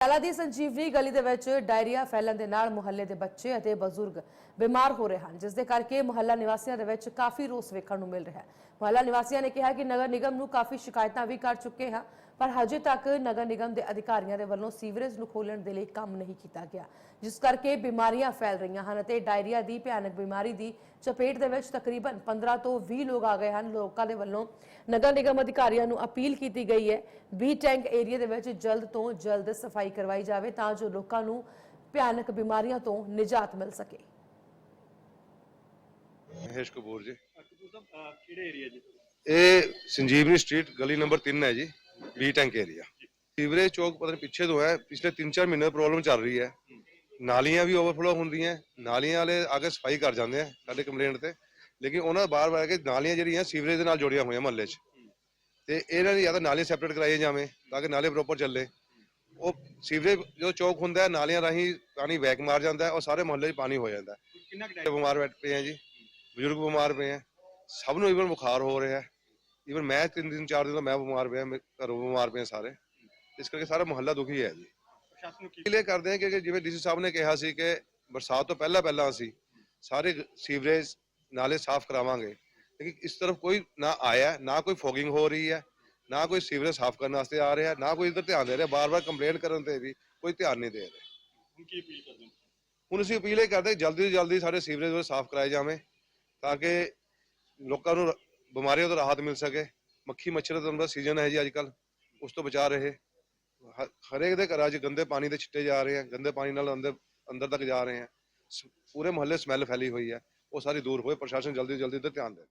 ਪਟਿਆਲਾ ਦੀ ਸੰਜੀਵਨੀ ਗਲੀ ਦੇ ਵਿੱਚ ਡਾਇਰੀਆ ਫੈਲਣ ਦੇ ਨਾਲ ਮੁਹੱਲੇ ਦੇ ਬੱਚੇ ਅਤੇ ਬਜ਼ੁਰਗ ਬਿਮਾਰ ਹੋ ਰਹੇ ਹਨ, ਜਿਸ ਦੇ ਕਰਕੇ ਮੁਹੱਲਾ ਨਿਵਾਸੀਆਂ ਦੇ ਵਿੱਚ ਕਾਫੀ ਰੋਸ ਵੇਖਣ ਨੂੰ ਮਿਲ ਰਿਹਾ ਹੈ। ਮੁਹੱਲਾ ਨਿਵਾਸੀਆਂ ਨੇ ਕਿਹਾ ਕਿ ਨਗਰ ਨਿਗਮ ਨੂੰ ਕਾਫੀ ਸ਼ਿਕਾਇਤਾਂ ਵੀ ਕਰ ਚੁੱਕੇ ਹਾਂ। ਪਰ ਹਜੇ ਤੱਕ ਨਗਰ ਨਿਗਮ ਦੇ ਅਧਿਕਾਰੀਆਂ ਦੇ ਵੱਲੋਂ ਸੀਵਰੇਜ ਨੂੰ ਖੋਲਣ ਦੇ ਲਈ ਕੰਮ ਨਹੀਂ ਕੀਤਾ ਗਿਆ ਜਿਸ ਕਰਕੇ ਬਿਮਾਰੀਆਂ ਫੈਲ ਰਹੀਆਂ ਹਨ ਅਤੇ ਡਾਇਰੀਆ ਦੀ ਭਿਆਨਕ ਬਿਮਾਰੀ ਦੀ ਚਪੇਟ ਦੇ ਵਿੱਚ ਤਕਰੀਬਨ 15 ਤੋਂ 20 ਲੋਕ ਆ ਗਏ ਹਨ। ਲੋਕਾਂ ਦੇ ਵੱਲੋਂ ਨਗਰ ਨਿਗਮ ਅਧਿਕਾਰੀਆਂ ਨੂੰ ਅਪੀਲ ਕੀਤੀ ਗਈ ਹੈ ਬੀ ਟੈਂਕ ਏਰੀਆ ਦੇ ਵਿੱਚ ਜਲਦ ਤੋਂ ਜਲਦ ਸਫ਼ਾਈ ਕਰਵਾਈ ਜਾਵੇ ਤਾਂ ਜੋ ਲੋਕਾਂ ਨੂੰ ਭਿਆਨਕ ਬਿਮਾਰੀਆਂ ਤੋਂ ਨਿਜਾਤ ਮਿਲ ਸਕੇ। ਮਹੇਸ਼ ਕਪੂਰ ਜੀ। ਕਿਹੜੇ ਏਰੀਆ ਜੀ? ਇਹ ਸੰਜੀਵਨੀ ਸਟਰੀਟ ਗਲੀ ਨੰਬਰ 3 ਹੈ ਜੀ। ਬੀ ਟੈਂਕ ਏਰੀਆ ਸੀਵਰੇਜ ਚੌਕ ਪਤਾ ਨਹੀਂ ਪਿੱਛੇ ਤੋਂ ਹੈ ਪਿਛਲੇ 3-4 ਮਹੀਨੇ ਤੋਂ ਪ੍ਰੋਬਲਮ ਚੱਲ ਰਹੀ ਹੈ। ਨਾਲੀਆਂ ਵੀ ਓਵਰਫਲੋ ਹੁੰਦੀਆਂ ਨਾਲੀਆਂ ਵਾਲੇ ਆ ਕੇ ਸਫ਼ਾਈ ਕਰ ਜਾਂਦੇ ਆ ਸਾਡੇ ਕੰਪਲੇਂਟ ਤੇ। ਲੇਕਿਨ ਉਹਨਾਂ ਬਾਰ-ਬਾਰ ਕੇ ਨਾਲੀਆਂ ਜਿਹੜੀਆਂ ਸੀਵਰੇਜ ਦੇ ਨਾਲ ਜੁੜੀਆਂ ਹੋਈਆਂ ਮਹੱਲੇ 'ਚ। ਤੇ ਇਹਨਾਂ ਦੀ ਜਾਂ ਤਾਂ ਨਾਲੀਆਂ ਸੈਪਰੇਟ ਕਰਾਈਆਂ ਜਾਵੇਂ ਤਾਂ ਕਿ ਨਾਲੇ ਪ੍ਰੋਪਰ ਚੱਲੇ। ਉਹ ਸੀਵਰੇਜ ਜੋ ਚੌਕ ਹੁੰਦਾ ਹੈ ਨਾਲੀਆਂ ਰਾਹੀਂ ਪਾਣੀ ਬੈਕ ਮਾਰ ਜਾਂਦਾ ਹੈ ਔਰ ਸਾਰੇ ਮੁਹੱਲੇ 'ਚ ਪਾਣੀ ਹੋ ਜਾਂਦਾ ਹੈ। ਕਿੰਨਾ ਬਿਮਾਰ ਬੈਠ ਪਏ ਆ ਜੀ ਬਜ਼ੁਰਗ ਬਿਮਾਰ ਪਏ ਆ ਸਭ ਨੂੰ ਇਵਨ ਬੁਖਾਰ ਹੋ ਰਿਹਾ ਇਵਨ ਮੈਂ ਤਿੰਨ ਦਿਨ ਚਾਰ ਦਿਨ ਤੋਂ ਮੈਂ ਬਿਮਾਰ ਪਿਆ ਮੇਰੇ ਘਰੋਂ ਬਿਮਾਰ ਪਏ ਆ ਸਾਰੇ। ਇਸ ਕਰਕੇ ਸਾਰਾ ਮੁਹੱਲਾ ਦੁਖੀ ਹੈ ਜੀ। ਪ੍ਰਸ਼ਾਸਨ ਨੂੰ ਕੀ ਇਹ ਕਰਦੇ ਆ ਕਿ ਜਿਵੇਂ ਡੀਸੀ ਸਾਹਿਬ ਨੇ ਕਿਹਾ ਸੀ ਕਿ ਬਰਸਾਤ ਤੋਂ ਪਹਿਲਾਂ ਪਹਿਲਾਂ ਅਸੀਂ ਸਾਰੇ ਸੀਵਰੇਜ ਨਾਲੇ ਸਾਫ਼ ਕਰਾਵਾਂਗੇ। ਲੇਕਿਨ ਇਸ ਤਰਫ ਕੋਈ ਨਾ ਆਇਆ ਨਾ ਕੋਈ ਫੋਗਿੰਗ ਹੋ ਰਹੀ ਹੈ ਨਾ ਕੋਈ ਸੀਵਰੇਜ ਸਾਫ਼ ਕਰਨ ਵਾਸਤੇ ਆ ਰਿਹਾ ਨਾ ਕੋਈ ਇਧਰ ਧਿਆਨ ਦੇ ਰਿਹਾ। ਬਾਰ-ਬਾਰ ਕੰਪਲੇਂਟ ਕਰਨ ਤੇ ਵੀ ਕੋਈ ਧਿਆਨ ਨਹੀਂ ਦੇ ਰਿਹਾ। ਹੁਣ ਕੀ ਅਪੀਲ ਕਰਦੇ ਹੁਣ ਅਸੀਂ ਅਪੀਲ ਇਹ ਕਰਦੇ ਜਲਦੀ ਤੋਂ ਜਲਦੀ ਸਾਡੇ ਸੀਵਰੇਜ ਸਾਫ਼ ਕਰਾਏ ਜਾਵੇਂ ਤਾਂ ਕਿ ਲੋਕਾਂ ਨੂੰ ਬਿਮਾਰੀਆਂ ਤੋਂ ਰਾਹਤ ਮਿਲ ਸਕੇ, ਮੱਖੀ ਮੱਛਰ ਦਾ ਸੀਜ਼ਨ ਹੈ ਜੀ ਅੱਜ ਕੱਲ ਉਸ ਤੋਂ ਬਚਾ ਰਹੇ। ਹ- ਹਰੇਕ ਦੇ ਘਰਾਂ 'ਚ ਗੰਦੇ ਪਾਣੀ ਦੇ ਛਿੱਟੇ ਜਾ ਰਹੇ ਆ, ਗੰਦੇ ਪਾਣੀ ਨਾਲ ਅੰਦਰ ਅੰਦਰ ਤੱਕ ਜਾ ਰਹੇ ਆ। ਪੂਰੇ ਮੁਹੱਲੇ ਸਮੈਲ ਫੈਲੀ ਹੋਈ ਹੈ ਉਹ ਸਾਰੀ ਦੂਰ ਹੋਏ, ਪ੍ਰਸ਼ਾਸਨ ਜਲਦੀ ਤੋਂ ਜਲਦੀ ਤੇ ਧਿਆਨ ਦੇ।